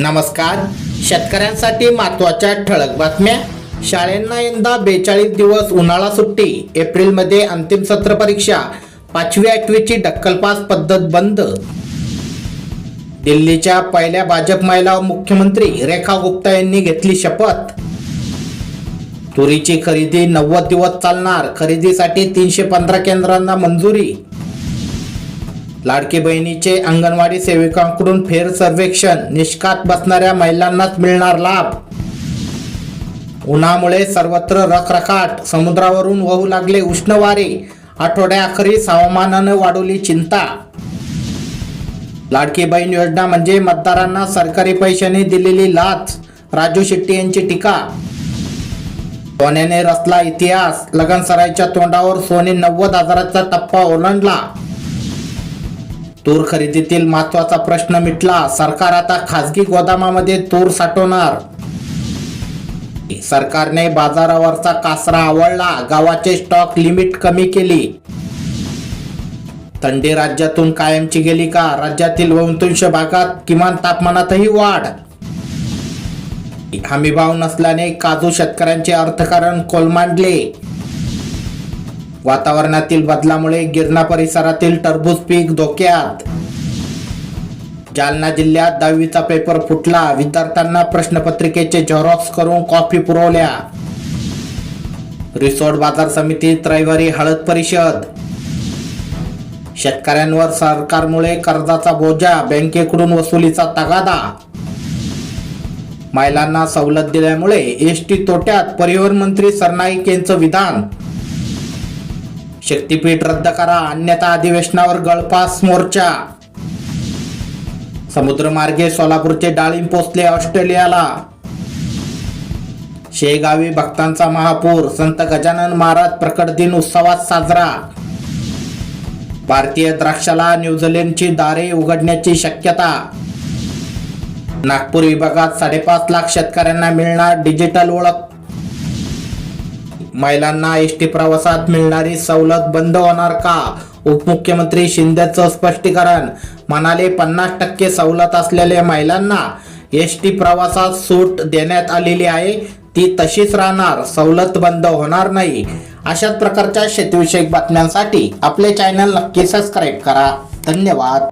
नमस्कार. शेतकऱ्यांसाठी महत्त्वाच्या ठळक बातम्या. शाळेंना यंदा बेचाळीस दिवस उन्हाळा सुट्टी. एप्रिलमध्ये अंतिम सत्र परीक्षा. पाचवी आठवीची डक्कलपास पद्धत बंद. दिल्लीच्या पहिल्या भाजप महिला मुख्यमंत्री रेखा गुप्ता यांनी घेतली शपथ. तुरीची खरेदी नव्वद दिवस चालणार. खरेदीसाठी तीनशे पंधरा केंद्रांना मंजुरी. लाडकी बहिणीचे अंगणवाडी सेविकांकडून फेर सर्वेक्षण निष्कात बसणाऱ्या महिलांनाच मिळणार लाभ. उन्हामुळे सर्वत्र रखरखाट समुद्रावरून वाहू लागले उष्ण वारे आठवड्याअखेरीस हवामानानं वाढवली चिंता. लाडकी बहीण योजना म्हणजे मतदारांना सरकारी पैशाने दिलेली लाच राजू शेट्टी यांची टीका. सोन्याने रचला इतिहास लगनसरायच्या तोंडावर सोने नव्वद हजाराचा टप्पा ओलांडला. तूर खरेदीतील महत्त्वाचा प्रश्न मिटला. सरकार आता खासगी गोदामामध्ये तूर साठवणार. सरकारने बाजारावरचा कासरा आवळला. गावाचे स्टॉक लिमिट कमी केली. थंडी राज्यातून कायमची गेली का? राज्यातील बहुतांश भागात किमान तापमानातही वाढ. हमीभाव नसल्याने काजू शेतकऱ्यांचे अर्थकारण कोलमांडले. वातावरणातील बदलामुळे गिरणा परिसरातील टरबूज पीक धोक्यात. जालना जिल्ह्यात दहावीचा पेपर फुटला. विद्यार्थ्यांना प्रश्नपत्रिकेचे झेरॉक्स करून कॉफी पुरवल्या. रिसोर्ट बाजार समितीत रविवारी हळद परिषद. शेतकऱ्यांवर सरकारमुळे कर्जाचा बोजा बँकेकडून वसुलीचा तगादा. महिलांना सवलत दिल्यामुळे एस टी तोट्यात परिवहन मंत्री सरनाईक यांचं विधान. शक्तीपीठ रद्द करा. अन्यथा अधिवेशनावर गळपास मोर्चा. समुद्रमार्गे सोलापूरचे डाळिंब पोचले ऑस्ट्रेलियाला. शेगावी भक्तांचा महापूर. संत गजानन महाराज प्रकट दिन उत्सवात साजरा. भारतीय द्राक्षाला न्यूझीलंडची दारे उघडण्याची शक्यता. नागपूर विभागात साडेपाच लाख शेतकऱ्यांना मिळणार डिजिटल ओळख. महिलांना एस टी प्रवासात मिळणारी सवलत बंद होणार का? उपमुख्यमंत्री शिंदेचं स्पष्टीकरण. म्हणाले पन्नास टक्के सवलत असलेल्या महिलांना एस टी प्रवासात सूट देण्यात आलेली आहे. ती तशीच राहणार. सवलत बंद होणार नाही. अशाच प्रकारच्या शेतीविषयक बातम्यांसाठी आपले चॅनल नक्की सबस्क्राईब करा. धन्यवाद.